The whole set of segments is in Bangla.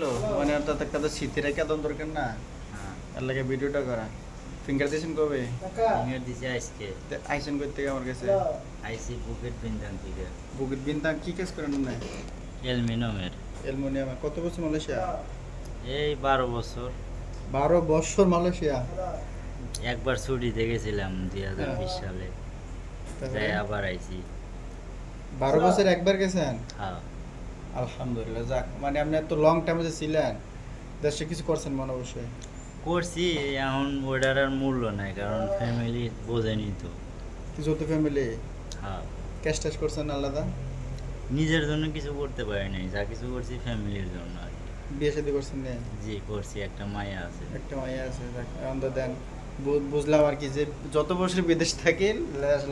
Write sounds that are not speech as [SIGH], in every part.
হ্যালো মানে একটা তো দেওয়ার দরকার না? হ্যাঁ। এর লাগে ভিডিওটা করা। ফিঙ্গার দিয়েছেন কবে? ফিঙ্গার আজকে। আইসেন করতে থেকে আমার কাছে? আইসি বুকেট বিন্দান থেকে। বুকিট বিনতা কি কাজ করেন না অ্যালুমিনিয়ামের। অ্যালমোনিয়াম। কত বছর মালয়েশিয়া? এই বারো বছর। বারো বছর মালয়েশিয়া? একবার ছুটিতে গেছিলাম দুই হাজার বিশ সালে। আবার আইছি। বারো বছর একবার গেছেন? হ্যাঁ। আলহামদুলিল্লাহ যাক। মানে আপনি এত লং টাইমে যে ছিলেন দেশে কিছু করছেন মনে অবশ্যই? করছি এখন আর মূল্য নাই কারণ ফ্যামিলি বোঝেনি তো। কিছু তো ফ্যামিলি হ্যাঁ। ক্যাশ ট্যাশ করছেন আলাদা? নিজের জন্য কিছু করতে পারি নাই যা কিছু করছি ফ্যামিলির জন্য আর কি। বিয়ে শাদী করছেন না জি করছি একটা মায়া আছে। একটা মায়া আছে যাক তো দেন বুঝলাম আর কি যে যত বছর বিদেশ থাকি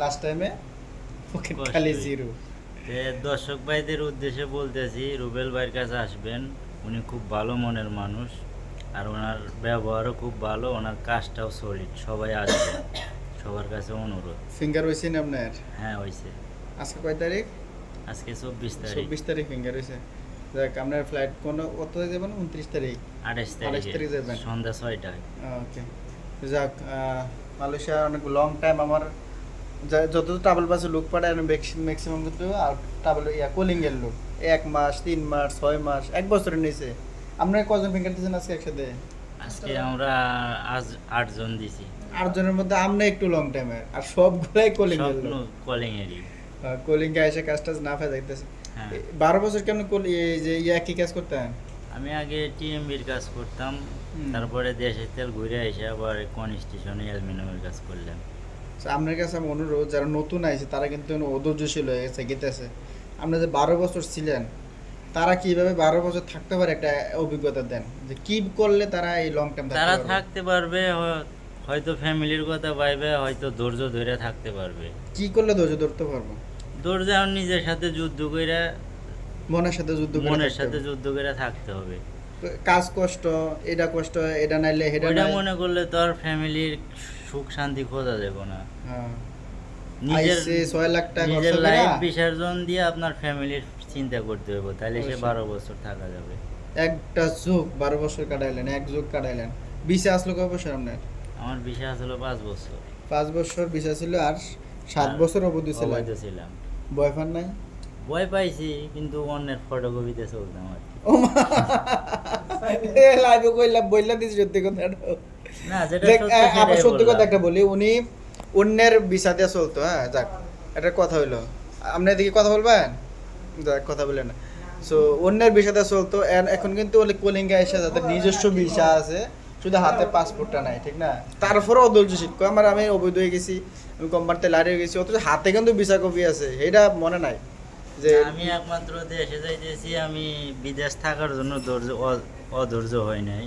লাস্ট টাইমে পকেট খালি জিরো দর্শক ভাইদের উদ্দেশ্যে বলতেছি রুবেল ভাইয়ের কাছে আসবেন। উনি খুব ভালো মনের মানুষ আর ওনার ব্যবহারও খুব ভালো ওনার কাজটাও সলিড সবাই আসবে। সবার কাছে অনুরোধ। ফিঙ্গার হয়েছে না আপনার? হ্যাঁ হয়েছে আজকে কয় তারিখ? আজকে চব্বিশ তারিখ। চব্বিশ তারিখ ফিঙ্গার হয়েছে যাক আপনার ফ্লাইট কোনো কত তারিখ যাবেন উনত্রিশ তারিখ? আঠাশ আঠাশ তারিখ যাবেন। সন্ধ্যা ছয়টায়। ওকে যাক মালয়েশিয়া অনেক লং টাইম আমার যত ট্রাভেল বাসে লুক পাঠায় ম্যাক্সিমাম কিন্তু আর ট্রাভেল ইয়া কোলিং এর লুক এক মাস তিন মাস ছয় মাস এক বছরের নিচে। আপনার কজন ফিঙ্গার দিয়েছেন আজকে একসাথে? আজকে আমরা আজ আটজন দিছি। আটজনের মধ্যে আমরা একটু লং টাইমের আর সবগুলাই কোলিং এরই কোলিং এ এসে কাজ টাজ না ফেলে দেখতেছে। হ্যাঁ। বারো বছর কেন কলি এই যে ইয়া কি কাজ করতেন? আমি আগে টিএমবির কাজ করতাম তারপরে দেশের তেল ঘুরে এসে আবার কোন স্টেশনে অ্যালুমিনিয়ামের কাজ করলাম। আপনার কাছে আমার অনুরোধ যারা নতুন আইছে তারা কিন্তু অধৈর্যশীল হয়ে গেছে গেতেছে। আপনি যে বারো বছর ছিলেন তারা কীভাবে বারো বছর থাকতে পারে একটা অভিজ্ঞতা দেন? যে কি করলে তারা এই লং টার্ম তারা থাকতে পারবে হয়তো ফ্যামিলির কথা ভাইবে হয়তো ধৈর্য ধরে থাকতে পারবে। কি করলে ধৈর্য ধরতে পারব? ধৈর্য এখন নিজের সাথে যুদ্ধ করে মনের সাথে যুদ্ধ মনের সাথে যুদ্ধ করে থাকতে হবে। কাজ কষ্ট এটা কষ্ট এটা নাইলে নাই। মনে করলে তো আর ফ্যামিলির সুখ শান্তি খোঁজা যাবে না। হ্যাঁ। নিজের ছয় লাখ টাকা নিজের লাইফ বিসর্জন দিয়ে আপনার ফ্যামিলির চিন্তা করতে হবে তাহলে সে বারো বছর থাকা যাবে। একটা যুগ বারো বছর কাটাইলেন এক যুগ কাটাইলেন। বিশে আসলো কয় বছর আপনার? আমার বিষয় আসলে পাঁচ বছর। পাঁচ বছর বিশে ছিল আর সাত বছর অবধি ছিল অবৈধ ছিলাম বয়ফ্রেন্ড নাই? ভয় পাইছি কিন্তু অন্যের ফটোকপিতে চলতাম আর কি। ও মা! [LAUGHS] লাইভে কইলা বইলা দিছি সত্যি কথাটা। না যেটা দেখ, সত্যি আ- আবার সত্যি কথা একটা বলি উনি অন্যের বিষা দিয়ে চলতো হ্যাঁ যাক একটা কথা হইল। আপনি এদিকে কথা বলবেন? যাক কথা বলেন। সো অন্যের বিষা চলতো এখন কিন্তু কলিঙ্গা এসে যাদের নিজস্ব বিষা আছে শুধু হাতে পাসপোর্টটা নাই ঠিক না? তারপরে অধৈর্য শিক্ষক আমার আমি অবৈধ হয়ে গেছি আমি কোম্পানিতে লাড়ি হয়ে গেছি অথচ হাতে কিন্তু ভিসা কপি আছে এটা মনে নাই যে আমি একমাত্র দেশে যাইতেছি আমি বিদেশ থাকার জন্য ধৈর্য অধৈর্য হয় নাই।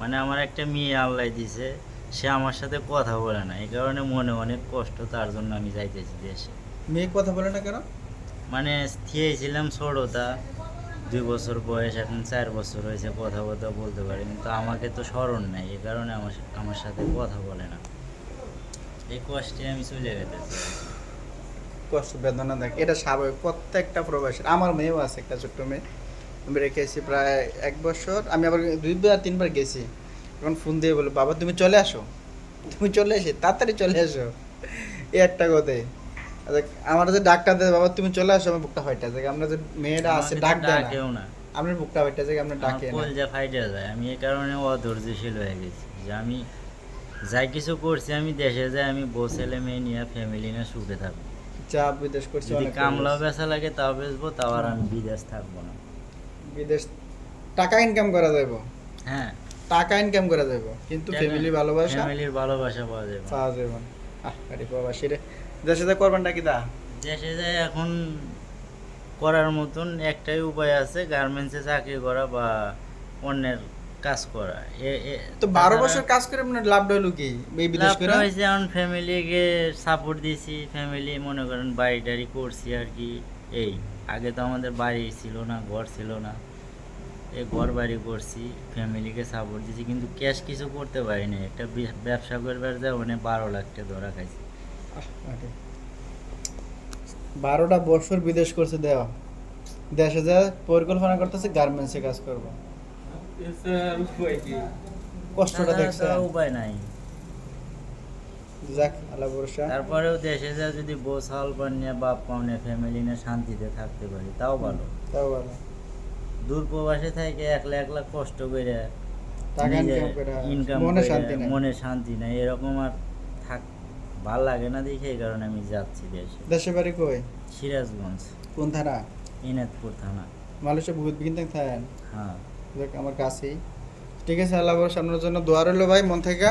মানে আমার একটা মেয়ে আল্লাহ দিছে সে আমার সাথে কথা বলে না এই কারণে মনে অনেক কষ্ট তার জন্য আমি যাইতেছি দেশে। মেয়ে কথা বলে না কেন? মানে ছিলাম ছোটতা দুই বছর বয়স এখন চার বছর হয়েছে কথা কথা বলতে পারি কিন্তু আমাকে তো স্মরণ নাই এই কারণে আমার আমার সাথে কথা বলে না। এই কষ্টে আমি চলে যেতেছি কষ্ট বেদনা দেখ এটা স্বাভাবিক প্রত্যেকটা প্রবাসের আমার মেয়েও আছে একটা ছোট্ট মেয়ে আমি রেখেছি প্রায় এক বছর। আমি আবার দুইবার তিনবার গেছি। এখন ফোন দিয়ে বলো বাবা তুমি চলে আসো। তুমি চলে এসে তাড়াতাড়ি চলে আসো এই একটা কথাই। আচ্ছা, আমার যে ডাক্তার দেয় বাবা তুমি চলে আসো আমার বুকটা যায় আমরা যে মেয়েরা আছে ডাক দেয় না। আপনার বুকটা যায় আপনার আমার ডাকে না। কলজা ফাইটে যায় আমি এই কারণে অধৈর্যশীল হয়ে গেছি যে আমি যাই কিছু করছি আমি দেশে যাই আমি বউ ছেলে মেয়ে নিয়ে ফ্যামিলি নিয়ে সুখে থাকব। চা বিদেশ করছি যদি বেচা লাগে তাও বেচবো তাও আর আমি বিদেশ থাকব না। বিদেশ টাকা ইনকাম করা যাবে হ্যাঁ। টাকা ইনকাম করা যাবে কিন্তু ফ্যামিলি ভালোবাসা? ফ্যামিলির ভালোবাসা পাওয়া যাবে। পাওয়া যাবে আহ আরে বাবা সেরে দেশে যা করবেন নাকি দা দেশে যাই এখন করার মতন একটাই উপায় আছে গার্মেন্টসে চাকরি করা বা অন্যের কাজ করা। তো বারো বছর কাজ করে আপনার লাভ হলো কি? এই বিদেশ করে? হয়েছে এখন ফ্যামিলিকে সাপোর্ট দিয়েছি। ফ্যামিলি মনে করেন বাড়ি টাড়ি করছি আর কি। এই আগে তো আমাদের বাড়ি ছিল না ঘর ছিল না। এই ঘর বাড়ি করছি ফ্যামিলিকে সাপোর্ট দিয়েছি কিন্তু ক্যাশ কিছু করতে পারিনি একটা ব্যবসা করবার যায় ওখানে বারো লাখ টাকা ধরা খাইছি। বারোটা বছর বিদেশ করছে দেওয়া দেশে যা পরিকল্পনা করতেছে গার্মেন্টসে কাজ করব। কষ্টটা তো উপায় নাই। যাক আল্লাহ ভরসা। তারপরেও দেশে যা যদি বউ সাল পানিয়ে বাপ পাওনে ফ্যামিলি নিয়ে শান্তিতে থাকতে পারি তাও ভালো। তাও ভালো। দূর প্রবাসে থেকে একলা একলা কষ্ট করে ইনকাম মনে শান্তি নেই। এরকম আর থাক ভালো লাগে না দেখে এই কারণে আমি যাচ্ছি দেশে। দেশে বাড়ি কই? সিরাজগঞ্জ। কোন থানা? ইনাদপুর থানা। মালয়েশিয়া বহুত বিকিন থাকেন? হ্যাঁ। দেখ আমার কাছেই। ঠিক আছে আল্লাহ আপনার জন্য দোয়া রইল ভাই মন থেকে।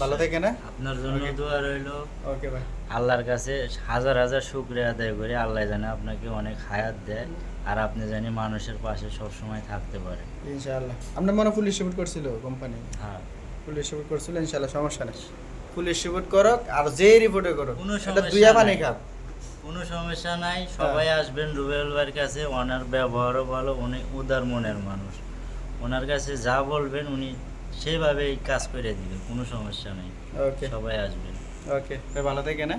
ভালো থেকে না? আপনার জন্য দোয়া রইল। ওকে ভাই আল্লাহর কাছে হাজার হাজার শুক্রিয়া আদায় করি আল্লাহ জানে আপনাকে অনেক হায়াত দেয় আর আপনি জানি মানুষের পাশে সবসময় থাকতে পারে ইনশাআল্লাহ। আপনার মনে পুলিশ রিপোর্ট করছিল কোম্পানি হ্যাঁ। পুলিশ রিপোর্ট করছিল ইনশাআল্লাহ সমস্যা নেই। পুলিশ রিপোর্ট করক আর যে রিপোর্টে করক কোনো দুইয়া পানি। খাপ কোনো সমস্যা নাই সবাই আসবেন রুবেল ভাইয়ের কাছে ওনার ব্যবহারও ভালো উনি উদার মনের মানুষ। ওনার কাছে যা বলবেন উনি সেভাবেই কাজ করে দিবে কোনো সমস্যা নেই। ওকে সবাই আসবে। ওকে ভালো থেকে না